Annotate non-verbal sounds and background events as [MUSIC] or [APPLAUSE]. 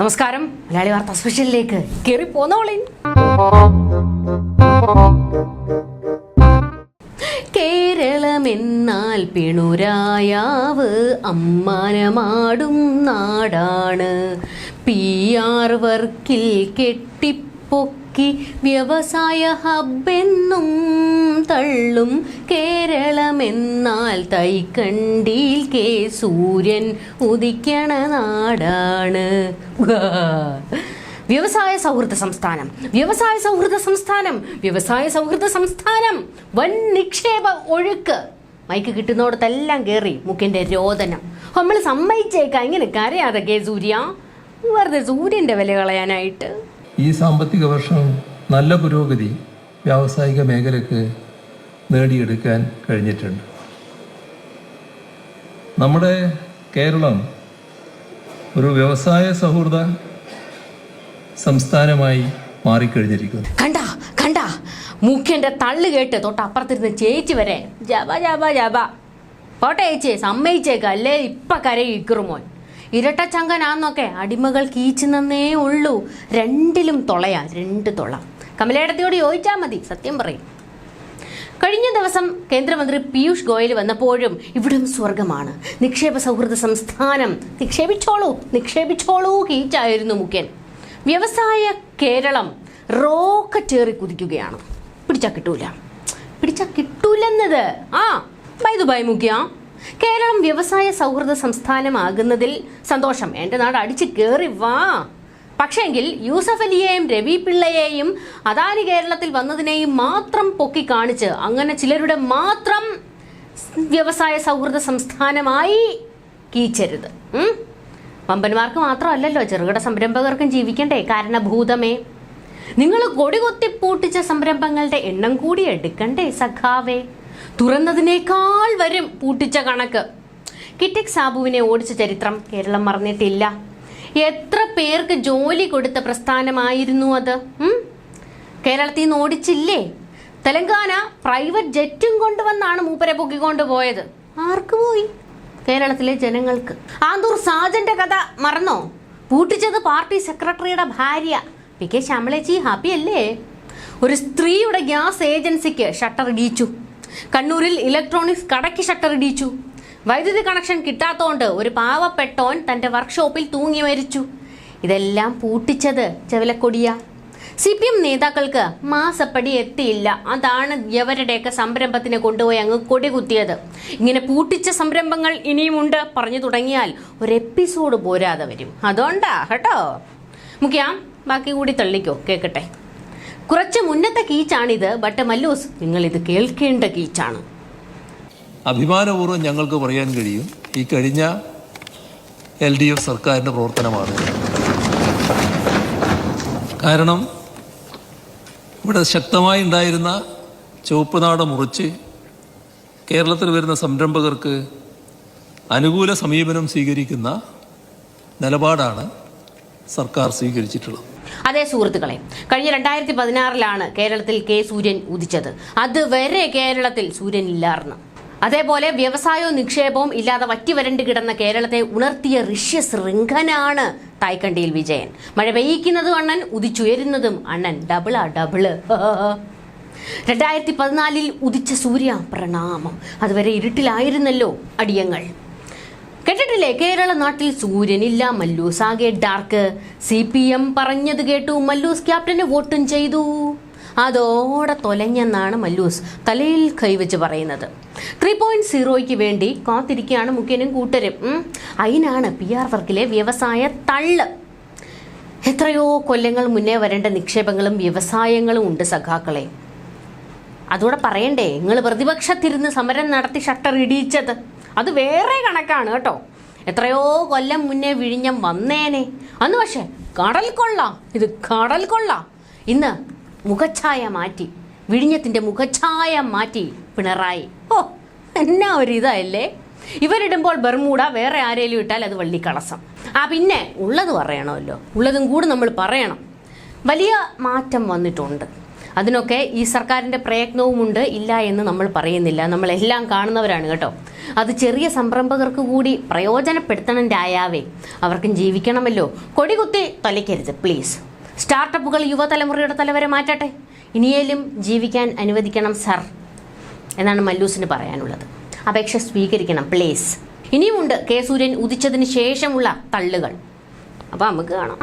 നമസ്കാരം. മലയാളി വാർത്ത സ്പെഷ്യലിലേക്ക് കയറി പോന്നോളിൻ കേരളമെന്നാൽ പിണുരായാവ് അമ്മാനമാടും നാടാണ്. പി ആർ വർക്കിൽ കെട്ടിപ്പൊക്കി വ്യവസായ ഹബ്ബെന്നും തള്ളും കേരളമെന്നാൽ തൈക്കണ്ടിയിൽ കെ സൂര്യൻ ഉദിക്കണ നാടാണ്. വ്യവസായ സൗഹൃദ സംസ്ഥാനം വ്യവസായ സൗഹൃദ സംസ്ഥാനം വ്യവസായ സൗഹൃദ സംസ്ഥാനം. വൻ നിക്ഷേപ ഒഴുക്ക്. മൈക്ക് കിട്ടുന്നിടത്തെല്ലാം കയറി മുക്കിന്റെ രോദനം. നമ്മൾ സമ്മതിച്ചേക്കാം. ഇങ്ങനെ കരയാതെ കെ സൂര്യ. വെറുതെ സൂര്യന്റെ വില കളയാനായിട്ട്. ഈ സാമ്പത്തിക വർഷം നല്ല പുരോഗതി വ്യാവസായിക മേഖലയ്ക്ക് നേടിയെടുക്കാൻ കഴിഞ്ഞിട്ടുണ്ട്. നമ്മുടെ കേരളം ഒരു വ്യവസായ സൗഹൃദ സംസ്ഥാനമായി മാറിക്കഴിഞ്ഞിരിക്കുന്നു. കണ്ടാ കണ്ടാ. മുഖ്യന്റെ തള്ളു കേട്ട് തൊട്ടപ്പുറത്തിരുന്ന് ചേച്ചി വരെ ജബ ജബ ജബ. പോട്ടെ ചേച്ചി സമ്മതിച്ചേക്കാം. അല്ലേ? ഇരട്ടച്ചങ്കനാന്നൊക്കെ അടിമകൾ കീച്ചുന്നേ ഉള്ളൂ. രണ്ടിലും തൊളയാ രണ്ട് തൊള. കമലേടത്തിയോട് ചോദിച്ചാൽ മതി സത്യം പറയും. കഴിഞ്ഞ ദിവസം കേന്ദ്രമന്ത്രി പീയൂഷ് ഗോയൽ വന്നപ്പോഴും ഇവിടം സ്വർഗമാണ്. നിക്ഷേപ സൗഹൃദ സംസ്ഥാനം. നിക്ഷേപിച്ചോളൂ നിക്ഷേപിച്ചോളൂ കീച്ചായിരുന്നു മുഖ്യൻ. വ്യവസായ കേരളം റോക്കറ്റേറി കുതിക്കുകയാണ്. പിടിച്ചാ കിട്ടൂല. പിടിച്ചാ കിട്ടൂലെന്നത്. ആ ബൈ ദുബായ് മുഖ്യ. കേരളം വ്യവസായ സൗഹൃദ സംസ്ഥാനമാകുന്നതിൽ സന്തോഷം. എന്റെ നാട് അടിച്ചു കയറി വാ. പക്ഷേങ്കിൽ യൂസഫ് അലിയെയും രവി പിള്ളയെയും അദാനി കേരളത്തിൽ വന്നതിനെയും മാത്രം പൊക്കി കാണിച്ച് അങ്ങനെ ചിലരുടെ മാത്രം വ്യവസായ സൗഹൃദ സംസ്ഥാനമായി കീച്ചരുത്? വമ്പന്മാർക്ക് മാത്രമല്ലല്ലോ ചെറുകിട സംരംഭകർക്കും ജീവിക്കണ്ടേ. കാരണഭൂതമേ. നിങ്ങൾ കൊടികൊത്തി പൂട്ടിച്ച സംരംഭങ്ങളുടെ എണ്ണം കൂടി എടുക്കണ്ടേ സഖാവേ? തുറന്നതിനേക്കാൾ വരും പൂട്ടിച്ച കണക്ക്. കിറ്റക് സാബുവിനെ ഓടിച്ച ചരിത്രം കേരളം മറന്നിട്ടില്ല. എത്ര പേർക്ക് ജോലി കൊടുത്ത പ്രസ്ഥാനമായിരുന്നു അത്? കേരളത്തിൽ നിന്ന് ഓടിച്ചില്ലേ? തെലങ്കാന പ്രൈവറ്റ് ജെറ്റും കൊണ്ടുവന്നാണ് മൂപ്പരെ പൊക്കിക്കൊണ്ട് പോയത്. ആർക്ക് പോയി? കേരളത്തിലെ ജനങ്ങൾക്ക്. ആന്തൂർ സാജന്റെ കഥ മറന്നോ? പൂട്ടിച്ചത് പാർട്ടി സെക്രട്ടറിയുടെ ഭാര്യ. പി കെ ശ്യാമളേച്ചി ഹാപ്പി അല്ലേ? ഒരു സ്ത്രീയുടെ ഗ്യാസ് ഏജൻസിക്ക് ഷട്ടർ ഇടിച്ചു കണ്ണൂരിൽ ഇലക്ട്രോണിക്സ് കടയ്ക്ക് ഷട്ടർ ഇടിച്ചു. വൈദ്യുതി കണക്ഷൻ കിട്ടാത്തതുകൊണ്ട് ഒരു പാവപ്പെട്ടോൻ തന്റെ വർക്ക്ഷോപ്പിൽ തൂങ്ങി മരിച്ചു. ഇതെല്ലാം പൂട്ടിച്ചത് ചെവലക്കൊടിയ. സി പി എം നേതാക്കൾക്ക് മാസപ്പടി എത്തിയില്ല. അതാണ് ഇവരുടെയൊക്കെ സംരംഭത്തിന് കൊണ്ടുപോയി അങ്ങ് കൊടി കുത്തിയത്. ഇങ്ങനെ പൂട്ടിച്ച സംരംഭങ്ങൾ ഇനിയുമുണ്ട് പറഞ്ഞു തുടങ്ങിയാൽ ഒരു എപ്പിസോഡ് പോരാതെ വരും. അതുകൊണ്ടാ കേട്ടോ. മുഖ്യ ബാക്കി കൂടി തള്ളിക്കോ കേൾക്കട്ടെ കുറച്ച് മുന്നത്തെ കീച്ചാണിത് ബട്ട് മല്ലൂസ് നിങ്ങൾ ഇത് കേൾക്കേണ്ട കീച്ചാണ്. അഭിമാനപൂർവം ഞങ്ങൾക്ക് പറയാൻ കഴിയും ഈ കഴിഞ്ഞ എൽ ഡി എഫ് സർക്കാരിന്റെ പ്രവർത്തനമാണ്. കാരണം ഇവിടെ ശക്തമായി ഉണ്ടായിരുന്ന ചുവപ്പ് നാട മുറിച്ച് കേരളത്തിൽ വരുന്ന സംരംഭകർക്ക് അനുകൂല സമീപനം സ്വീകരിക്കുന്ന നിലപാടാണ് സർക്കാർ സ്വീകരിച്ചിട്ടുള്ളത്. അതേ സുഹൃത്തുക്കളെ കഴിഞ്ഞ രണ്ടായിരത്തി പതിനാറിലാണ് കേരളത്തിൽ കെ സൂര്യൻ ഉദിച്ചത്. അതുവരെ കേരളത്തിൽ സൂര്യൻ ഇല്ലാർന്ന്. അതേപോലെ വ്യവസായവും നിക്ഷേപവും ഇല്ലാതെ വറ്റി വരണ്ട് കിടന്ന കേരളത്തെ ഉണർത്തിയ ഋഷ്യ ശൃംഖനാണ് തായ്ക്കണ്ടിയിൽ വിജയൻ. മഴ പെയ്യിക്കുന്നതും അണ്ണൻ ഉദിച്ചുയരുന്നതും അണ്ണൻ. ഡബിൾ ആ ഡബിൾ. [LAUGHS] രണ്ടായിരത്തി പതിനാലിൽ ഉദിച്ച സൂര്യ പ്രണാമം അതുവരെ ഇരുട്ടിലായിരുന്നല്ലോ അടിയങ്ങൾ. കേട്ടിട്ടില്ലേ? കേരള നാട്ടിൽ സൂര്യനില്ല മല്ലൂസ് ആകെ ഡാർക്ക് സി പി എം പറഞ്ഞത് കേട്ടു. മല്ലൂസ് ക്യാപ്റ്റന് വോട്ടും ചെയ്തു. അതോടെ തൊലഞ്ഞെന്നാണ് മല്ലൂസ് തലയിൽ കൈവച്ച് പറയുന്നത്. ത്രീ പോയിന്റ് സീറോയ്ക്ക് വേണ്ടി കാത്തിരിക്കുകയാണ് മുഖ്യനും കൂട്ടരും. അതിനാണ് പി ആർ വർക്കിലെ വ്യവസായ തള്ള്. എത്രയോ കൊല്ലങ്ങൾ മുന്നേ വരേണ്ട നിക്ഷേപങ്ങളും വ്യവസായങ്ങളും ഉണ്ട് സഖാക്കളെ. അതോടെ പറയണ്ടേ നിങ്ങൾ പ്രതിപക്ഷത്തിരുന്ന് സമരം നടത്തി ഷട്ടർ ഇടിയിച്ചത്. അത് വേറെ കണക്കാണ് കേട്ടോ. എത്രയോ കൊല്ലം മുന്നേ വിഴിഞ്ഞം വന്നേനെ. അന്ന് പക്ഷേ കടൽ കൊള്ള ഇത് കടൽ കൊള്ള. ഇന്ന് മുഖഛായ മാറ്റി വിഴിഞ്ഞത്തിന്റെ മുഖഛായ മാറ്റി പിണറായി. ഓ എന്നാ ഒരു ഇതല്ലേ? ഇവരിടുമ്പോൾ ബർമൂട വേറെ ആരേലും ഇട്ടാൽ അത് വള്ളിക്കളസം. ആ പിന്നെ ഉള്ളത് പറയണമല്ലോ. ഉള്ളതും കൂടി നമ്മൾ പറയണം. വലിയ മാറ്റം വന്നിട്ടുണ്ട്. അതിനൊക്കെ ഈ സർക്കാരിന്റെ പ്രയത്നവുമുണ്ട്. ഇല്ല എന്ന് നമ്മൾ പറയുന്നില്ല. നമ്മളെല്ലാം കാണുന്നവരാണ് കേട്ടോ. അത് ചെറിയ സംരംഭകർക്ക് കൂടി പ്രയോജനപ്പെടുത്തണം അവർക്കും ജീവിക്കണമല്ലോ. കൊടികുത്തി തലയ്ക്കരുത് പ്ലീസ് സ്റ്റാർട്ടപ്പുകൾ യുവതലമുറയുടെ തലവരെ മാറ്റട്ടെ. ഇനിയേലും ജീവിക്കാൻ അനുവദിക്കണം സർ എന്നാണ് മല്ലൂസിന് പറയാനുള്ളത്. അപേക്ഷ സ്വീകരിക്കണം പ്ലീസ് ഇനിയുമുണ്ട് കെ സൂര്യൻ ഉദിച്ചതിന് ശേഷമുള്ള തള്ളുകൾ. അപ്പോൾ നമുക്ക് കാണാം.